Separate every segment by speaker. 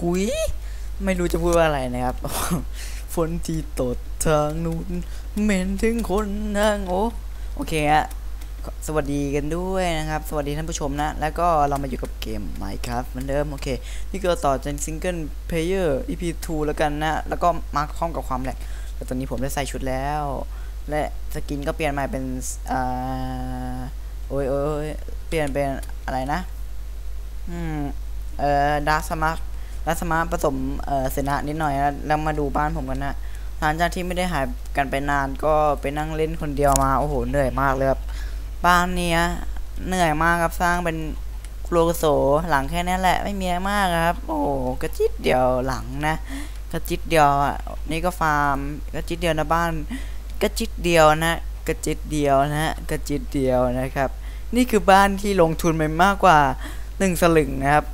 Speaker 1: ถุย ไม่รู้จะพูดว่าอะไรนะครับ ฝนที่ตกทางนู้นเหม็นถึงคนทางโอโอเคฮะสวัสดีกันด้วยนะครับ สวัสดีท่านผู้ชมนะ แล้วก็เรามาอยู่กับเกม Minecraft เหมือนเดิม โอเค นี่ก็ต่อจากซิงเกิลเพลเยอร์ EP 2 แล้วกันนะ แล้วก็มาพร้อมกับความแหลกแต่ตอนนี้ผมได้ใส่ชุดแล้ว และสกินก็เปลี่ยนใหม่เป็นอ่าโอ้ยโอ้ยโอ้ยเปลี่ยนเป็นอะไรนะ อืม เอ่อดาร์สมาร์ ดัสมาผสมเสนานิดหน่อยแล้วมาดูบ้านผมกันนะหลังจากที่ไม่ได้หายกันไปนานก็ไปนั่งเล่นคนเดียวมาโอ้โหเหนื่อยมากเลยครับบ้านเนี้ยเหนื่อยมากครับสร้างเป็นโลโซหลังแค่นี้แหละไม่มีอะไรมากครับ โอ้กระจิตเดียวหลังนะกระจิตเดียวอะนี่ก็ฟาร์มกระจิตเดียวนะบ้านกระจิตเดียวนะกระจิตเดียวนะกระจิตเดียวนะครับ นี่คือบ้านที่ลงทุนไปมากกว่าหนึ่งสลึงนะครับ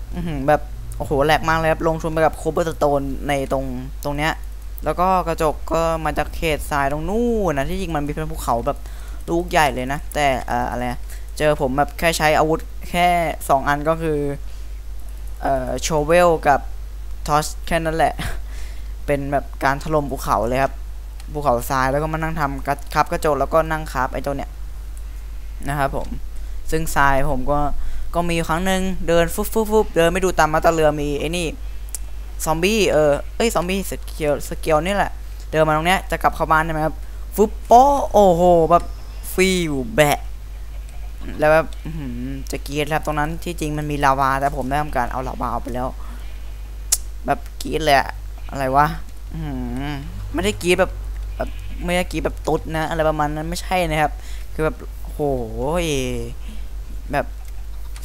Speaker 1: แบบ โอ้โหแหลกมากเลยครับ ลงทุนไปกับโคเบอร์สโตนในตรงตรงเนี้ย แล้วก็กระจกก็มาจากเขตทรายตรงนู่นนะที่จริงมันมีเป็นภูเขาแบบลูกใหญ่เลยนะ แต่เอ่ออะไรเจอผมแบบแค่ใช้อาวุธแค่สองอันก็คือเอ่อโชเวลกับทอสแค่นั้นแหละ เป็นแบบการถล่มภูเขาเลยครับภูเขาทรายแล้วก็มานั่งทำกระครับกระจกแล้วก็นั่งครับไอ้ตัวเนี้ยนะครับผม ซึ่งทรายผมก็ ก็มีครั้งหนึ่งเดินฟุบฟุบฟุบเดินไม่ดูตามมาตาเรือมีไอ้นี่ซอมบี้เออเอ้ยซอมบี้สเกลสเกลนี่แหละ เดินมาตรงเนี้ยจะกลับเข้าบ้านใช่ไหมครับฟุบโป้โอ้โหแบบฟิวแบะแล้วแบบจะกรีดครับตรงนั้นที่จริงมันมีลาวา แต่ผมได้ทำการเอาลาวาออกไปแล้ว แบบกรีดเลยอะอะไรวะไม่ได้กีดแบบแบบไม่ได้กรีดแบบตุดนะ อะไรประมาณนั้นไม่ใช่นะครับ คือแบบโอ้โหแบบ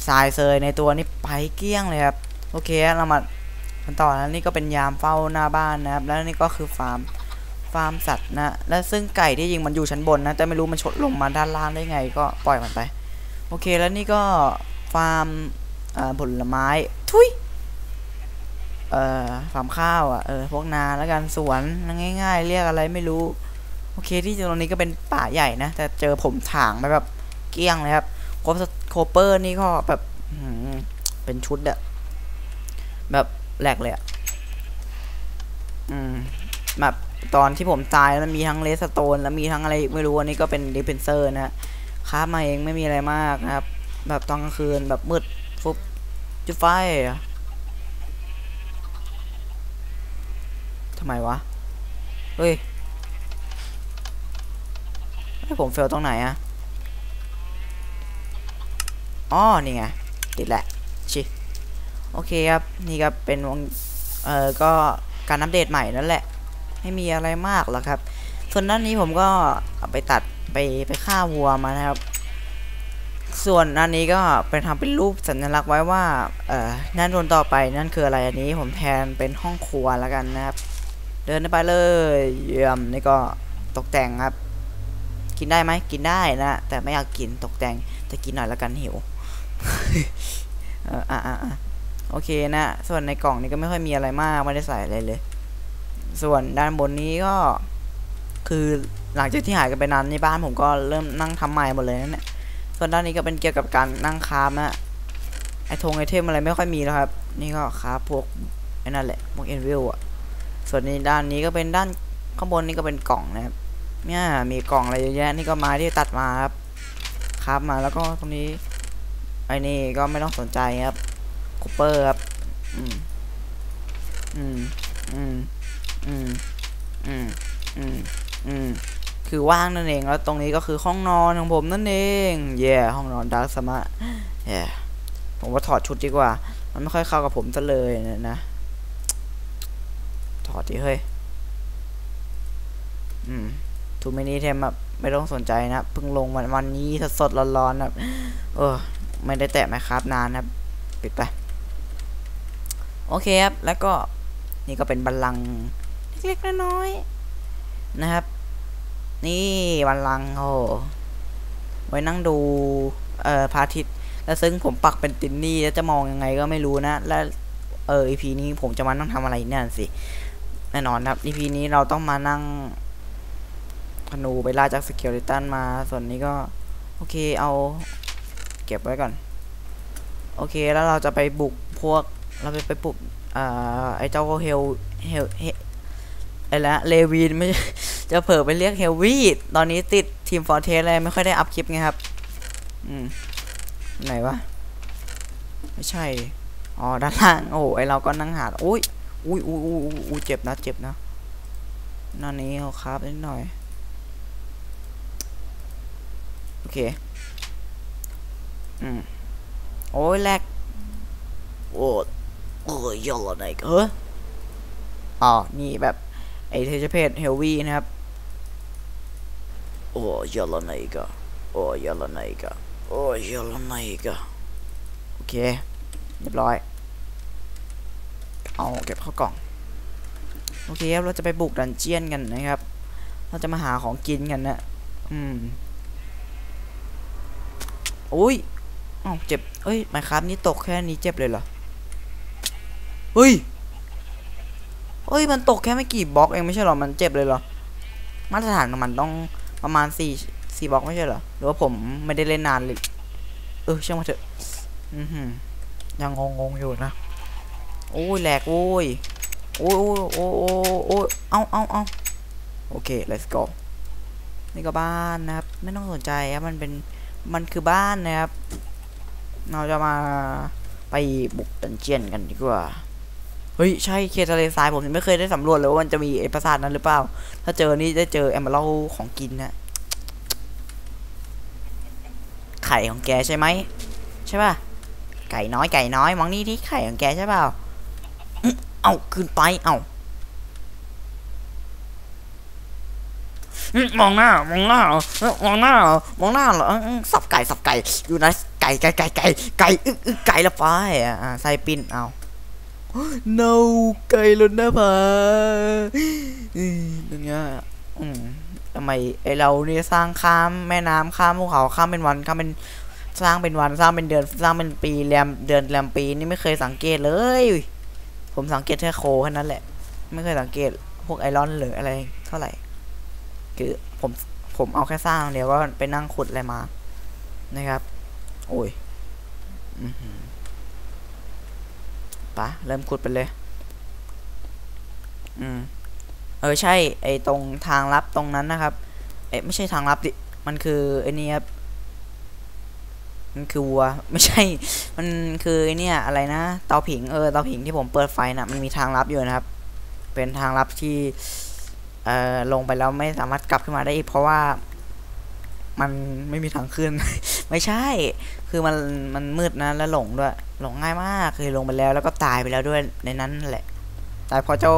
Speaker 1: ทรายเซยในตัวนี่ไปเกลี้ยงเลยครับ โอเคเรามากันต่อแล้วนี่ก็เป็นยามเฝ้าหน้าบ้านนะครับ แล้วนี่ก็คือฟาร์มฟาร์มสัตว์นะและซึ่งไก่ที่ยิงมันอยู่ชั้นบนนะ แต่ไม่รู้มันชดลงมาด้านล่างได้ไง ก็ปล่อยมันไป โอเคแล้วนี่ก็ฟาร์มผลไม้ทุยเอ่อฟาร์มข้าวอะเออพวกนาแล้วกันสวนง่าย ๆ เรียกอะไรไม่รู้ โอเคที่ตรงนี้ก็เป็นป่าใหญ่นะแต่เจอผมถางไปแบบเกลี้ยงเลยครับโคบ โคเปอร์นี่ก็แบบเป็นชุดอะแบบแหลกเลยอะอืมแบบตอนที่ผมตายแล้วมันมีทั้งเลสโตน แล้วมีทั้งอะไรอีกไม่รู้อันนี้ก็เป็นดิเพนเซอร์นะค้าบมาเองไม่มีอะไรมากนะครับ แบบตอนกลางคืนแบบมืดฟุบจุดไฟทำไมวะ เฮ้ย ให้ผมเฟลตรงไหนอะ อ๋อนี่ไงติดแหละชิโอเคครับนี่ก็เป็นวงเอ่อก็การอัปเดตใหม่นั่นแหละไม่มีอะไรมากหรอกครับ ส่วนด้านนี้ผมก็ไปตัดไปไปฆ่าวัวมานะครับ ส่วนอันนี้ก็ไปทำเป็นรูปสัญลักษณ์ไว้ว่าเอ่อนั่นโดนต่อไปนั่นคืออะไรอันนี้ผมแทนเป็นห้องครัวแล้วกันนะครับ เดินไปเลยเยี่ยมนี่ก็ตกแต่งครับ กินได้ไหมกินได้นะแต่ไม่อยากกินตกแต่ง แต่กินหน่อยล้วกันหิวเอออะอะโอเคนะ ส่วนในกล่องนี้ก็ไม่ค่อยมีอะไรมาก ไม่ได้ใส่อะไรเลย ส่วนด้านบนนี้ก็ คือหลังจากที่หายกันไปนานในบ้านผมก็เริ่มนั่งทำใหม่หมดเลยนั่นแหละส่วนด้านนี้ก็เป็นเกี่ยวกับการนั่งคราฟนะไอธงไอเทมอะไรไม่ค่อยมีแล้วครับ นี่ก็คราพวกไอ้นั่นแหละพวกเอ็นวิลอะส่วนในด้านนี้ก็เป็นด้านข้างบนนี่ก็เป็นกล่องนะครับเนี่ยมีกล่องอะไรเยอะแยะนี่ก็ไม้ที่ตัดมาครับ คราฟมาแล้วก็ตรงนี้ไอ้นี่ก็ไม่ต้องสนใจครับคูเปอร์ครับ อืม อืม อืม อืม อืม อืม อืม คือว่างนั่นเอง แล้วตรงนี้ก็คือห้องนอนของผมนั่นเอง เย่ห้องนอนดาร์กสมาเย่ผมว่าถอดชุดดีกว่า มันไม่ค่อยเข้ากับผมซะเลยนะนะ ถอดดิเฮ้ย อืมทูมินีเทมแบบ ไม่ต้องสนใจนะเพิ่งลงวันวันนี้สดๆร้อนๆนะเออไม่ได้แตะไหมครับนานครับปิดไป โอเคครับ แล้วก็นี่ก็เป็นบัลลังก์เล็กๆน้อยๆนะครับ นี่บัลลังก์โอ้ไว้นั่งดูเอ่อพระอาทิตย์แล้วซึ่งผมปักเป็นตินนี่แล้วจะมองยังไงก็ไม่รู้นะ และเออ EP นี้ผมจะมานั่งทำอะไรเนี่ยสิแน่นอนครับ EP นี้เราต้องมานั่ง ธนูไปล่าจากสเกลตันมา ส่วนนี้ก็ โอเคเอาเก็บไว้ก่อน โอเคแล้วเราจะไปบุกพวกเราไปไปบุกอ่าไอ้เจ้าเฮลเฮลเฮไอ้ละเลวีนไม่จะเผลอไปเรียกเฮลวีดตอนนี้ติดทีมฟอร์เทสอะไรไม่ค่อยได้อัพคลิปไงครับ อืม ไหนวะ ไม่ใช่ อ๋อ ด้านล่าง โอ้ไอเราก็นั่งหาอุ้ยอุ้ยอุ้ยอุ้ยอุ้ยอุ้ยเจ็บนะ เจ็บนะนั่นนี้เอาครับนิดหน่อย โอ เค อืม โอ้ยแลกโอ้โอ้ยยอดไหนเฮ้ออ๋อ นี่แบบ ไอเทชเพศเฮลวี่นะครับ โอ้ยอดไหนก็โอ้ยอดไหนก็โอ้ยยอดไหนก็โอเค เรียบร้อย เอาเก็บเข้ากล่อง โอเคครับ เราจะไปบุกดันเจียนกันนะครับ เราจะมาหาของกินกันนะ อืม โอ้ยอ้าวเจ็บเอ้ยไมครับนี่ตกแค่นี้เจ็บเลยเหรอเฮ้ยเฮ้ยมันตกแค่ไม่กี่บล็อกเองไม่ใช่หรอมันเจ็บเลยเหรอมาตรฐานของมันต้องประมาณสี่สี่บล็อกไม่ใช่เหรอหรือว่าผมไม่ได้เล่นนานเลยเออช่างมาเถอะอือหือยังงงๆอยู่นะโอ้ยแหลกโอ้ยโอ้ยโอ้ยโอ้ยโอ้ยโอ้ยเอาเอาเอาโอเค let's go นี่ก็บ้านนะครับ ไม่ต้องสนใจครับมันเป็น มันคือบ้านนะครับ เราจะมาไปบุกดันเจียนกันดีกว่า เฮ้ย ใช่เคทะเลทรายผมยังไม่เคยได้สำรวจเลยว่ามันจะมีไอปราสาทนั้นหรือเปล่า ถ้าเจอนี่ได้เจอแอมเบลของกินนะไข่ของแกใช่ไหมใช่ป่ะไก่น้อยไก่น้อยมองนี่ที่ไข่ของแกใช่เปล่าเอาขึ้นไปเอาอื้อ มองหน้ามองหน้าเอ้อมองหน้ามองหน้าเหรออื้ออื้อสับไก่สับไก่อยู่ไหนไก่ไก่ไก่ไก่ไก่อึกอึกไก่ละไปอะอะใส่ปิ้นเอา no ไก่ล้นหน้าผาอืมอย่างเงี้ยอืมทำไมไอเราเนี่ยสร้างข้ามแม่น้ำข้ามภูเขาข้ามเป็นวันข้ามเป็นสร้างเป็นวันสร้างเป็นเดือนสร้างเป็นปีแรมเดือนแรมปีนี่ไม่เคยสังเกตเลย ผมสังเกตแค่โคแค่นั้นแหละ ไม่เคยสังเกตพวกไอรอนหรืออะไรเท่าไหร่ คือผมผมเอาแค่สร้างเดียวก็ไปนั่งขุดอะไรมา นะครับ โอ้ยปะเริ่มขุดไปเลย อืม เออใช่ ไอตรงทางลับตรงนั้นนะครับ เอ้ยไม่ใช่ทางลับดิ มันคือไอนี่ครับ มันคือวัว ไม่ใช่ มันคือไอเนี่ยอะไรนะ เตาผิง เออ เตาผิงที่ผมเปิดไฟนะมันมีทางลับอยู่นะครับ เป็นทางลับที่ เอ่อลงไปแล้วไม่สามารถกลับขึ้นมาได้อีกเพราะว่ามันไม่มีทางขึ้น ไม่ใช่ คือมันมันมืดนะแล้วหลงด้วย หลงง่ายมากเคยลงไปแล้วแล้วก็ตายไปแล้วด้วยในนั้นแหละตายเพราะเจ้า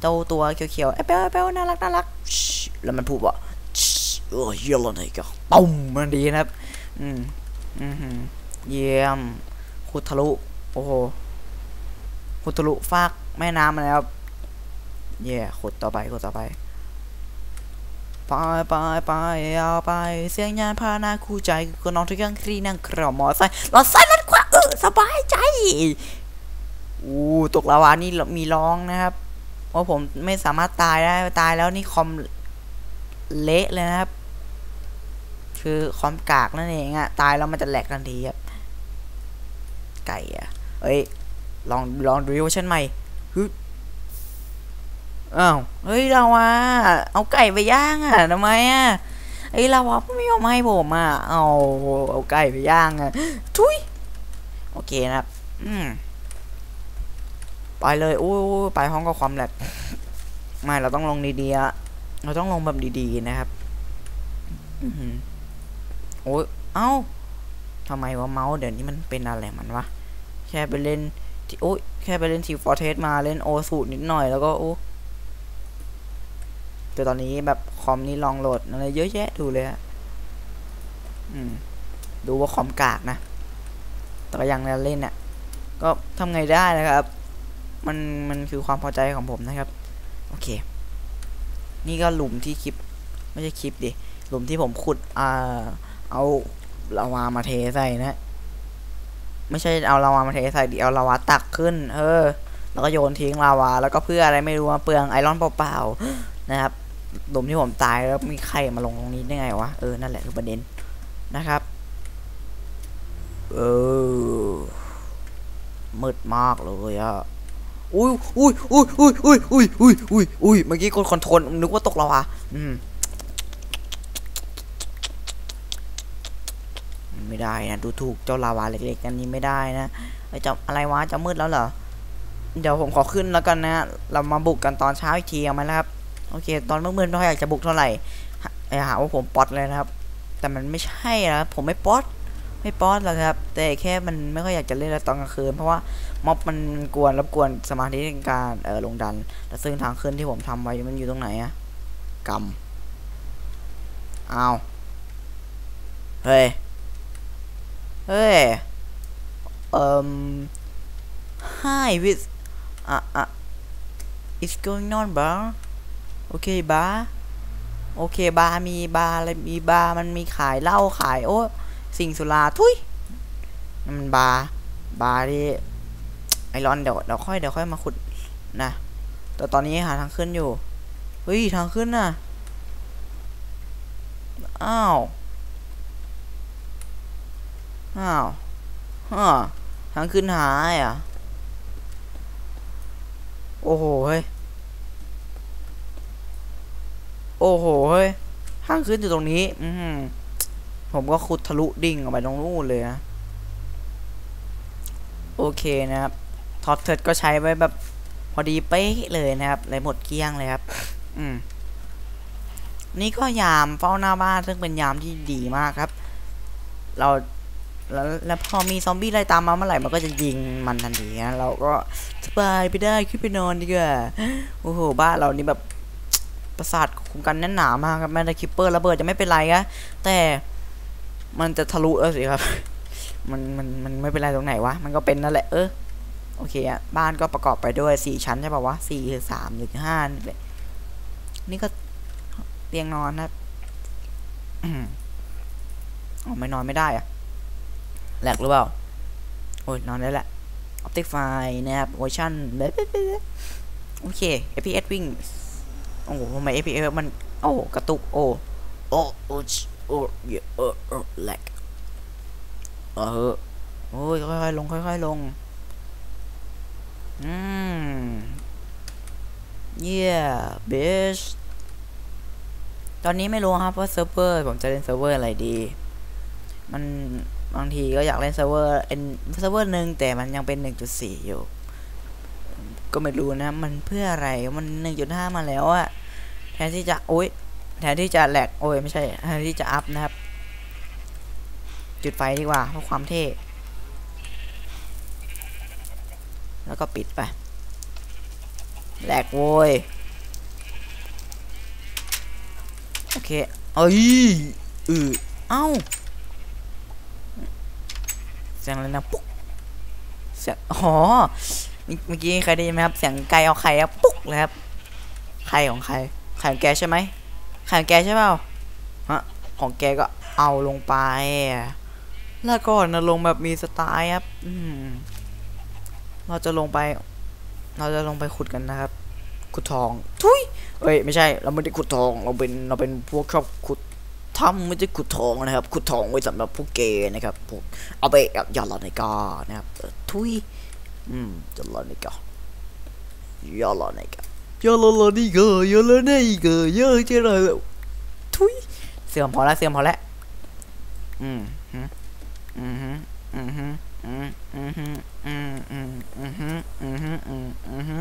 Speaker 1: เจ้าตัวเขียวๆเอ้ยเปลวเปลน่ารักน่ารักแล้วมันพูดว่าชิโอ้ยเยี่ยมเลยก็ตุ้มมันดีนะครับ อืมอือหือเยี่ยมขุดทะลุ โอ้โหขุดทะลุฟากแม่น้ำมาแล้วครับ เย่ขุดต่อไปขุดต่อไปไปไปไปเอาไป เสียงยานพาหนาคู่ใจก็น้องทุกอย่างครีนั่งกระหมอไซรอไซลัดขวาเออสบายใจอู้ตกลาวานี่มีร้องนะครับว่าผมไม่สามารถตายได้ตายแล้วนี่คอมเละเลยนะครับ คือคอมกากนั่นเองอะตายแล้วมันจะแหลกทันทีครับไก่อะเอ้ยลองลองดูเวอร์ชันใหม่ฮึ อ้าวเฮ้ยเราอะเอาไก่ไปย่างอะทำไมอะไอ้เราอะไม่ยอมให้ผมอะเอาเอาไก่ไปย่างอะทุยโอเคนะครับอืมไปเลยโอ้ไปห้องกับความแหลกไม่เราต้องลงดีๆอะเราต้องลงแบบดีๆนะครับโอ้ยเอ้าทำไมว่าเมาส์เดี๋ยวนี้มันเป็นอะไรมันวะแค่ไปเล่นที่โอ้ยแค่ไปเล่นทีฟอร์เทสมาเล่นโอสูตรนิดหน่อยแล้วก็โอ้ แต่ตอนนี้แบบคอมนี้ลองโหลดอะไรเยอะแยะดูเลยอะอืม ดูว่าคอมกากนะ แต่ก็ยังเล่นอะก็ทำไงได้นะครับ มัน มันคือความพอใจของผมนะครับ โอเค นี่ก็หลุมที่คลิป ไม่ใช่คลิปดิ หลุมที่ผมขุด อ่า เอาลาวามาเทใส่นะ ไม่ใช่เอาลาวามาเทใส่ดิ เอาลาวาตักขึ้น เออ แล้วก็โยนทิ้งลาวา แล้วก็เพื่ออะไรไม่รู้มาเปลืองไอรอนเปล่าๆนะครับ หลุมที่ผมตายแล้วมีใครมาลงตรงนี้ได้ไงวะ เออ นั่นแหละคือประเด็นนะครับ เออ มืดมากเลยอะอุ้ยอุ้ยอุ้ยอุ้ยอุ้ยอุ้ยอุ้ยอุ้ยอุ้ยเมื่อกี้กดคอนโทรลนึกว่าตกแล้ววะอืม ไม่ได้นะ ดูถูกเจ้าลาวาเล็กๆอันนี้ไม่ได้นะไอ้จ้าอะไรวะจะมืดแล้วเหรอ เดี๋ยวผมขอขึ้นแล้วกันนะ เรามาบุกกันตอนเช้าอีกทีเอาไหมครับ โอเค ตอนเมืดๆไม่ค่อยอยากจะบุกเท่าไหร่หาไอ้าว่าผมป๊อตเลยนะครับ แต่มันไม่ใช่นะผมไม่ป๊อตไม่ป๊อตหรอกครับ แต่แค่มันไม่ค่อยอยากจะเล่นตอนกลางคืน เพราะว่าม็อบมันกวนรบกวนสมาธิในการเออลงดัน แต่ซึ่งทางขึ้นที่ผมทำไว้มันอยู่ตรงไหนอะกำอาวเฮ้ย เฮ้ย เอ่ม Hi with อะอะ It's going on bar โอ เคบาร์โอเคบาร์มีบาร์อะไรมีบาร์มันมีขายเหล้าขายโอ้สิ่งสุราทุยมันบาร์บาร์ที่ไอรอนเดี๋ยวเดี๋ยวค่อยเดี๋ยวค่อยมาขุดนะแต่ตอนนี้หาทางขึ้นอยู่เฮ้ยทางขึ้นน่ะอ้าวอ้าวฮะทางขึ้นหายอะโอ้โหเฮ้ย โอ้โห เฮ้ยทางขึ้นอยู่ตรงนี้ อืมผมก็ขุดทะลุดิ่งออกไปตรงนู้นเลยนะ โอเคนะครับ ท็อตเทิร์ดก็ใช้ไว้แบบ พอดีเป๊ะเลยนะครับเลยหมดเกลี้ยงเลยครับ อืม นี่ก็ยามเฝ้าหน้าบ้านซึ่งเป็นยามที่ดีมากครับ เราแล้วแล้วพอมีซอมบี้ไล่ตามมาเมื่อไหร่มันก็จะยิงมันทันทีนะเราก็สบายไปได้ขึ้นไปนอนดีกว่าโอ้โหบ้านเรานี่แบบ ประสาทคุ้มกันแน่นหนามากครับแม้แต่คิปเปอร์ระเบิดจะไม่เป็นไรนะแต่มันจะทะลุแล้วสิครับ มันมันมันไม่เป็นไรตรงไหนวะ มันก็เป็นนั่นแหละ เออ โอเคอะบ้านก็ประกอบไปด้วยสี่ชั้นใช่ป่าวะสี่หรือสามหรือห้านี่แหละนี่ก็เตียงนอนนะอ๋อไม่นอนไม่ได้อะแหลกหรือเปล่า โอ้ยนอนได้แหละ Optify นะครับเวอชันโอเค FPS วิ่ง โอ้โหทำไม FPS มัน โอ้กระตุก โอ้ โอ้โอ้โอ้เยอะเออเออแหลกเออโอ้ยค่อยๆลง ค่อยๆลง อืม yeah bitch ตอนนี้ไม่รู้ครับว่าเซิร์ฟเวอร์ผมจะเล่นเซิร์ฟเวอร์อะไรดี มันบางทีก็อยากเล่นเซิร์ฟเวอร์เอ็นเซิร์ฟเวอร์หนึ่งแต่มันยังเป็น 1.4 อยู่ ก็ไม่รู้นะ มันเพื่ออะไร มัน 1.5 มาแล้วอะแทนที่จะ โอ้ยแทนที่จะแหลก โอ้ยไม่ใช่ แทนที่จะอัพนะครับ จุดไฟดีกว่า เพราะความเท่ แล้วก็ปิดไป แหลกโว้ย โอเค เอ้ยอือเอ้าเสียงอะไรนะปุ๊กเสียงอ๋อ เมื่อกี้ใครได้ยินไหมครับเสียงไก่เอาไข่อะปุ๊กเลยครับไข่ของใครไข่ของแกใช่ไหมไข่ของแกใช่เปล่าฮะของแกก็เอาลงไป แล้วก็นะลงแบบมีสไตล์ครับ อืมเราจะลงไป เราจะลงไปขุดกันนะครับ ขุดทองทุยเอ้ยไม่ใช่ เราไม่ได้ขุดทอง เราเป็นเราเป็นพวกชอบขุดทำไม่ใช่ขุดทองนะครับ ขุดทองไว้สำหรับพวกเกย์นะครับพวกเอาไปกับยาลาในกานะครับทุย อืมยาลาในกายาลาในกายาลาลาในกายาลาในกายาเจริญทุยเสื่อมพอแล้วเสื่อมพอแล้วอืมฮึอืมฮึอืมฮึอืมอืมฮึอืมอืมอืมฮึอืมฮึอืมอืมฮึ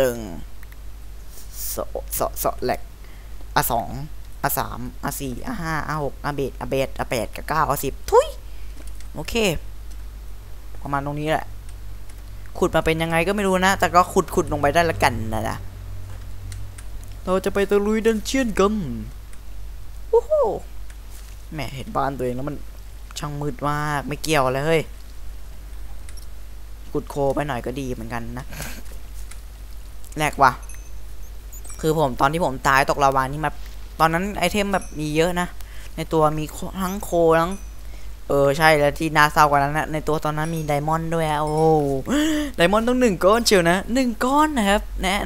Speaker 1: ดึงสอสอสอแหลกอะสองอะสามอะสี่อะห้าอะหกอะเบดอะเบดอะแปดกับเก้าอะสิบทุยโอเค ประมาณตรงนี้แหละ ขุดมาเป็นยังไงก็ไม่รู้นะ แต่ก็ขุดขุดลงไปได้ละกันนะนะเราจะไปตะลุยดันเชียนกันโอ้โหแหมเห็นบ้านตัวเองแล้วมันช่างมืดมากไม่เกี่ยวเลยเฮ้ยขุดโคไปหน่อยก็ดีเหมือนกันนะแรกว่ะ คือผมตอนที่ผมตายตกลาวานี่แบบตอนนั้นไอเทมแบบมีเยอะนะ ในตัวมีทั้งโคทั้ง เออใช่แล้วที่น่าเศร้ากว่านั้นนะในตัวตอนนั้นมีไดมอนด์ด้วยอะโอ้ไดมอนด์ต้องหนึ่งก้อนเชียวนะหนึ่งก้อนนะครับแนะ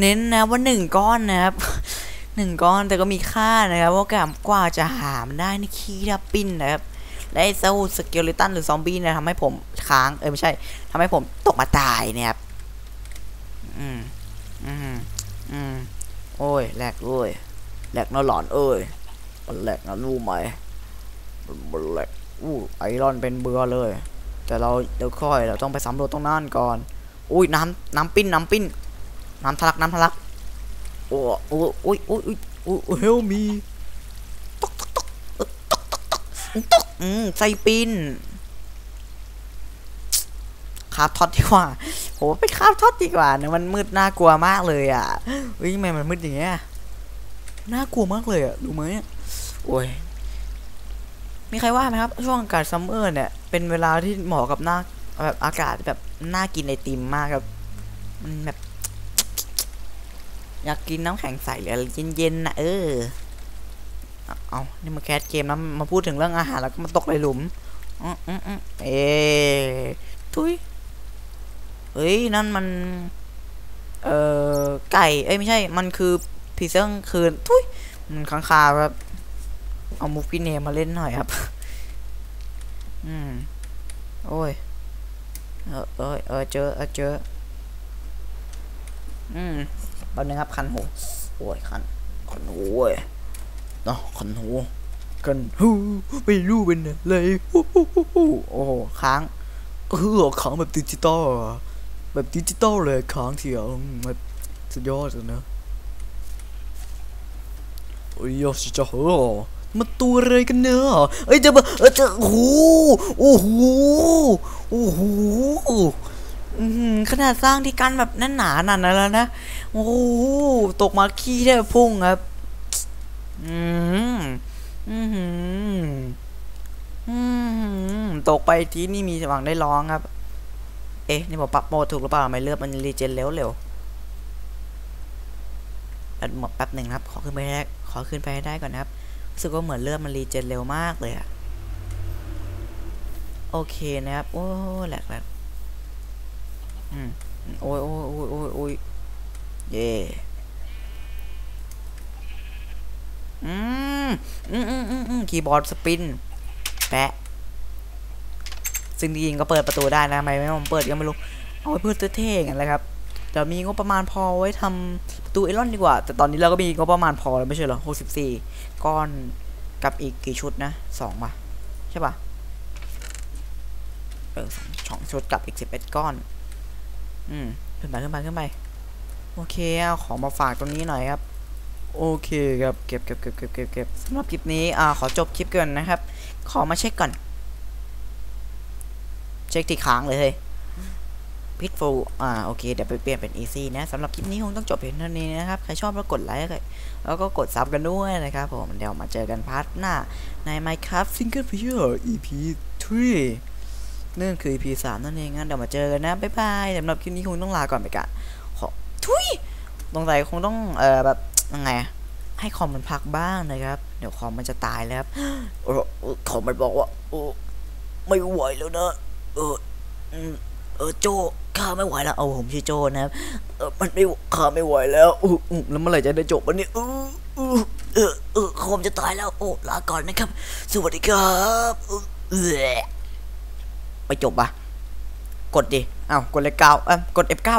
Speaker 1: เน้นนะว่าหนึ่งก้อนนะครับหนึ่งก้อนแต่ก็มีค่านะครับว่ากว่าจะหามันได้ในคีดับปินนะครับและไอ้เซลสเกลเลตันหรือซอมบี้เนี่ยทำให้ผมค้างเออไม่ใช่ทำให้ผมตกมาตายเนี่ยครับอืมอืมอืมโอ้ยแหลกเอ้ยแหลกนะหลอนเอ้ยแหลกนะรู้ไหมมันแหลก อู้ไอรอนเป็นเบือเลย แต่เราเดี๋ยวค่อยเราต้องไปสำรวจตรงนั้นก่อน อุ้ยน้ำน้ำปิ้นน้ำปิ้นน้ำทะลักน้ำทะลักโอ้โอ้ยโอ้ยโอ้ยโอ้ยเฮลมีตกตกตกตกตกตกตกอืมใส่ปิ้นคาบท็อตดีกว่าโหไปคาบท็อตดีกว่าเนี่ยมันมืดน่ากลัวมากเลยอะอุ้ยทำไมมันมืดอย่างเงี้ยน่ากลัวมากเลยอะดูไหมโอ้ย มีใครว่าไหมครับ ช่วงอากาศซัมเมอร์เนี่ย เป็นเวลาที่เหมาะกับหน้าแบบอากาศแบบน่ากินไอติมมากครับ มันแบบ อยากกินน้ำแข็งใสหรืออะไรเย็นๆนะเออ เอานี่มาแคสเกมแล้วมาพูดถึงเรื่องอาหารแล้วก็มาตกในหลุมอืมอืมอืมเอ๊ะทุยเฮ้ย นั่นมัน เอ่อ ไก่ เอ้ย ไม่ใช่ มันคือพีเซงคืน ทุยมันค้างคาวครับ เอามูฟี่เนมมาเล่นหน่อยครับ อืม โอ้ย เออเออเออเจอเออเจอ อืมแป๊บนึงครับ คันหูโอ้ย คัน คันหูเว้ยเนาะคันหูคันหูไม่รู้เป็นอะไรโอ้โห ค้างเออค้างแบบดิจิตอลอะแบบดิจิตอลเลยค้างเถียวอืมแบบสุดยอดเลยนะโอ้ยยอดสิจ้าเหรอ มาตัวอะไรกันเนอะเอ้ยจะมาเอ้ยจะโอ้โหโอ้โหโอ้โหขนาดสร้างที่กันแบบนั่นหนาหนาดนั้นแล้วนะโอ้โหตกมาขี้แทบพุ่งครับ อืมอืมอืมตกไปทีนี่มีหวังได้ร้องครับ เอ๊ะนี่ผมปรับโหมดถูกหรือเปล่าไม่เลือดมันรีเจนเร็วเร็วแป๊บหมดแป๊บหนึ่งครับ ขอขึ้นไปได้ขอขึ้นไปให้ได้ก่อนนะครับ รู้สึกว่าเหมือนเลือดมันรีเจนเร็วมากเลยอะโอเคนะครับ โอ้แหลกแหลกอืมโอ้ยโอ้ยโอ้ยโอ้ยโอ้ยเย่อืมอืมอืมอืมอืมคีย์บอร์ดสปิน แปะ ซึ่งจริงก็เปิดประตูได้นะทำไมไม่ผมเปิดก็ไม่รู้ เอาไว้เพื่อเท่ๆกันแหละครับ เดี๋ยวมีงบประมาณพอไว้ทำประตูไอรอนดีกว่า แต่ตอนนี้เราก็มีงบประมาณพอแล้วไม่ใช่เหรอ64ก้อนกับอีกกี่ชุดนะสองป่ะใช่ป่ะเออสองสองชุดกับอีก11ก้อน อืมขึ้นไปขึ้นไปขึ้นไปโอเคเอาของมาฝากตรงนี้หน่อยครับ โอเคครับเก็บเก็บเก็บเก็บเก็บเก็บสำหรับคลิปนี้อ่าขอจบคลิปก่อนนะครับ ขอมาเช็คก่อน เช็คที่ค้างเลยเฮ้ย พิทฟูอ่าโอเคเดี๋ยวไปเปลี่ยนเป็น easy นะสำหรับคลิปนี้คงต้องจบเพียงเท่านี้นะครับ ใครชอบแล้วกดไลค์แล้วก็กดซับกันด้วยนะครับผม เดี๋ยวมาเจอกันพาร์ทหน้าใน Minecraft Single Player EP 3นั่นคือ EP 3นั่นเองงั้นเดี๋ยวมาเจอกันนะ บ๊ายบายสำหรับคลิปนี้คงต้องลาก่อนไปก่อทุยสงสัยคงต้องเอ่อแบบยังไงให้คอมมันพักบ้างนะครับ เดี๋ยวคอมมันจะตายแล้วครับเออเออคอมมันบอกว่าโอ้ไม่ไหวแล้วนะเออ อืมเออโจข้าไม่ไหวแล้วเอาผมชื่อโจนะครับเออมันไม่ข้าไม่ไหวแล้วอู้อู้แล้วเมื่อไหร่จะได้จบวันนี้เออเออเออเออคมจะตายแล้ว โอ้ลาก่อนนะครับ สวัสดีครับเออไปจบปะกดดิ เอากดเลขเก้าเอ้ากด F9